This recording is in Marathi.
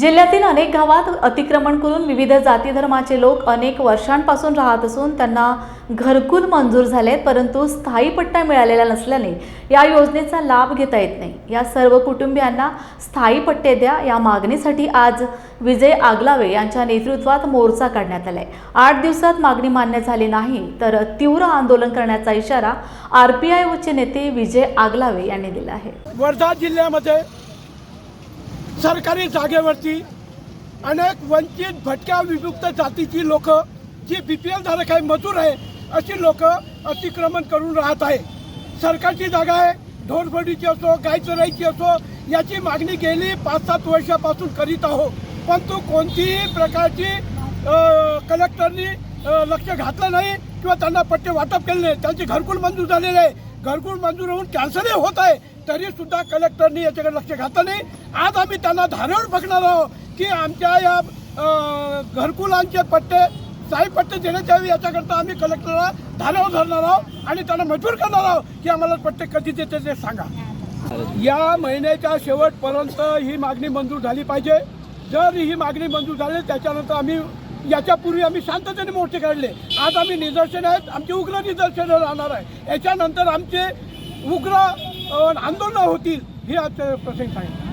जिल्ह्यातील अनेक गावात अतिक्रमण करून विविध जाती धर्माचे लोक अनेक वर्षांपासून राहत असून त्यांना घरकुल मंजूर झालेत परंतु स्थायी पट्टा मिळालेला नसल्याने या योजनेचा लाभ घेता येत नाही. या सर्व कुटुंबियांना स्थायी पट्टे द्या या मागणीसाठी आज विजय आगलावे यांच्या नेतृत्वात मोर्चा काढण्यात आलाय. आठ दिवसात मागणी मान्य झाली नाही तर तीव्र आंदोलन करण्याचा इशारा आर पी आय उच्च नेते विजय आगलावे यांनी दिला आहे. वर्धा जिल्ह्यामध्ये सरकारी जागेवरती अनेक वंचित भटक्या विमुक्त जातीची लोक जी बी पी एल धारक आहे मजूर आहे अशी लोक अतिक्रमण करून राहत आहे. सरकारची जागा आहे ढोरफडीची असो गाय चराईची असो याची मागणी गेली पाच सात वर्षापासून करीत आहो पण तो कोणतीही प्रकारची कलेक्टरनी लक्ष घातलं नाही किंवा त्यांना पट्टे वाटप केले नाही. त्यांचे घरकुल मंजूर झालेले आहे. घरकुल मंजूर होऊन कॅन्सलही होत आहे तरी सुद्धा कलेक्टरनी याच्याकडे लक्ष घातलं नाही. आज आम्ही त्यांना धारेवर बघणार आहोत की आमच्या या घरकुलांचे पट्टे साई पट्टे देण्याच्या वेळी याच्याकरता आम्ही कलेक्टरला धारेवर धरणार आहोत आणि त्यांना मजबूर करणार आहोत की आम्हाला पट्टे कधी देते ते सांगा. या महिन्याच्या शेवटपर्यंत ही मागणी मंजूर झाली पाहिजे. जर ही मागणी मंजूर झाली त्याच्यानंतर आम्ही याच्यापूर्वी आम्ही शांततेने मोर्चे काढले. आज आम्ही निदर्शन आहेत. आमची उग्र निदर्शनं राहणार आहे. याच्यानंतर आमचे उग्र आंदोलनं होतील हे आज प्रसंग सांगितलं.